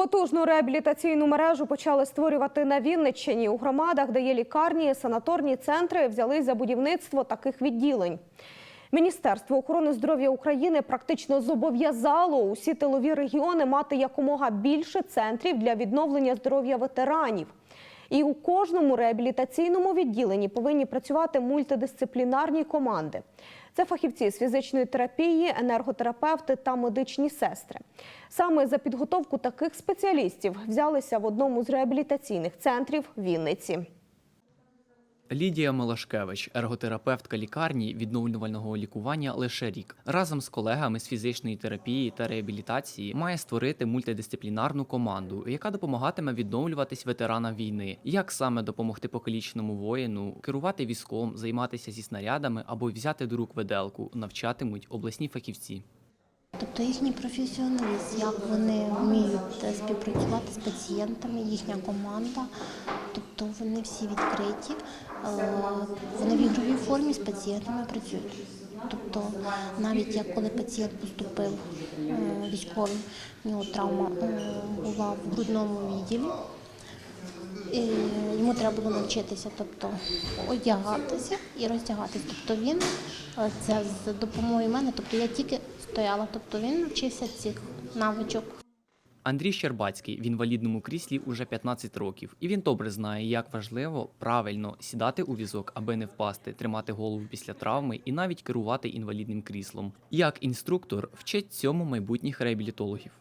Потужну реабілітаційну мережу почали створювати на Вінниччині. У громадах, де є лікарні, санаторні центри, взялись за будівництво таких відділень. Міністерство охорони здоров'я України практично зобов'язало усі тилові регіони мати якомога більше центрів для відновлення здоров'я ветеранів. І у кожному реабілітаційному відділенні повинні працювати мультидисциплінарні команди. Це фахівці з фізичної терапії, енерготерапевти та медичні сестри. Саме за підготовку таких спеціалістів взялися в одному з реабілітаційних центрів Вінниці. Лідія Мелашкевич, ерготерапевтка лікарні відновлювального лікування лише рік. Разом з колегами з фізичної терапії та реабілітації має створити мультидисциплінарну команду, яка допомагатиме відновлюватись ветеранам війни. Як саме допомогти покаліченому воїну, керувати візком, займатися зі снарядами або взяти до рук виделку, навчатимуть обласні фахівці. Тобто їхній професіоналізм, як вони вміють е, співпрацювати з пацієнтами, їхня команда, тобто вони всі відкриті, е, вони в ігровій формі з пацієнтами працюють. Тобто навіть як коли пацієнт поступив е, військовий, у нього травма е, була в грудному відділі, і йому треба було навчитися, тобто одягатися і роздягатися. Тобто він це з допомогою мене, тобто я тільки стояла, тобто він навчився цих навичок. Андрій Щербацький в інвалідному кріслі уже 15 років, і він добре знає, як важливо правильно сідати у візок, аби не впасти, тримати голову після травми і навіть керувати інвалідним кріслом. Як інструктор вчить цьому майбутніх реабілітологів.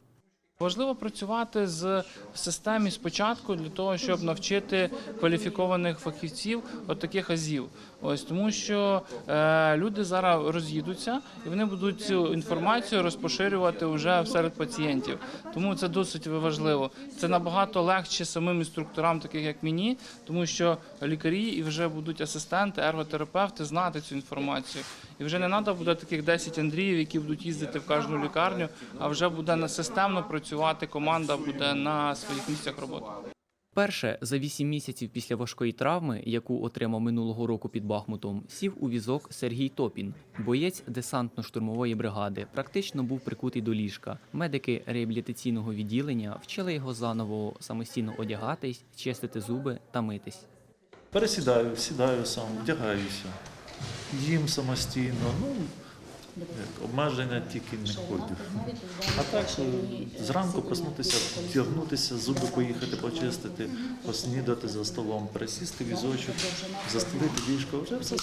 Важливо працювати з системі спочатку для того, щоб навчити кваліфікованих фахівців от таких азів. Ось тому, що е, люди зараз роз'їдуться і вони будуть цю інформацію розпоширювати вже серед пацієнтів. Тому це досить важливо. Це набагато легше самим інструкторам, таких як мені, тому що лікарі і вже будуть асистенти, ерготерапевти знати цю інформацію. І вже не треба буде таких 10 Андріїв, які будуть їздити в кожну лікарню, а вже буде на системно працювати команда буде на своїх місцях роботи. Перше за 8 місяців після важкої травми, яку отримав минулого року під Бахмутом, сів у візок Сергій Топін, боєць десантно-штурмової бригади, практично був прикутий до ліжка. Медики реабілітаційного відділення вчили його заново самостійно одягатись, чистити зуби та митись. Пересідаю, сідаю сам, вдягаюся, їм самостійно. Ну, обмеження тільки не ходів. А так, е, зранку проснутися, втягнутися, зуби поїхати почистити, поснідати за столом, присісти візочок, застелити ліжко, вже все.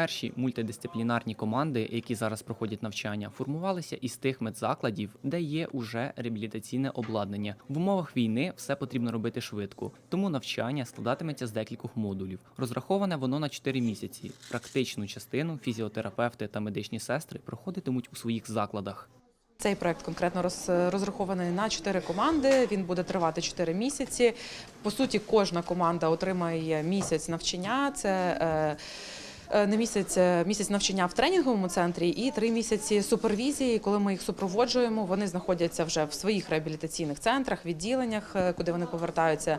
Перші мультидисциплінарні команди, які зараз проходять навчання, формувалися із тих медзакладів, де є уже реабілітаційне обладнання. В умовах війни все потрібно робити швидко, тому навчання складатиметься з декількох модулів. Розраховане воно на 4 місяці. Практичну частину фізіотерапевти та медичні сестри проходитимуть у своїх закладах. Цей проект конкретно роз- розрахований на чотири команди. Він буде тривати 4 місяці. По суті, кожна команда отримає місяць навчання. Це е, не місяць, е, місяць навчання в тренінговому центрі і три місяці супервізії. Коли ми їх супроводжуємо, вони знаходяться вже в своїх реабілітаційних центрах, відділеннях, е, куди вони повертаються,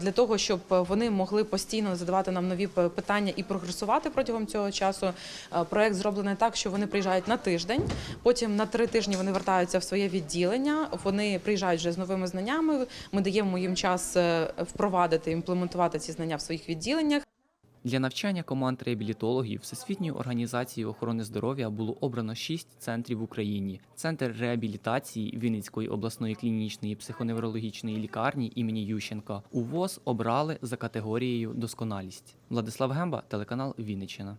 для того, щоб вони могли постійно задавати нам нові питання і прогресувати протягом цього часу. Проект зроблений так, що вони приїжджають на тиждень. Потім на три тижні вони вертаються в своє відділення. Вони приїжджають вже з новими знаннями. Ми даємо їм час впровадити, імплементувати ці знання в своїх відділеннях. Для навчання команд реабілітологів Всесвітньої організації охорони здоров'я було обрано шість центрів в Україні: центр реабілітації Вінницької обласної клінічної психоневрологічної лікарні імені Ющенка. У ВОЗ обрали за категорією досконалість. Владислав Гемба, телеканал Вінниччина.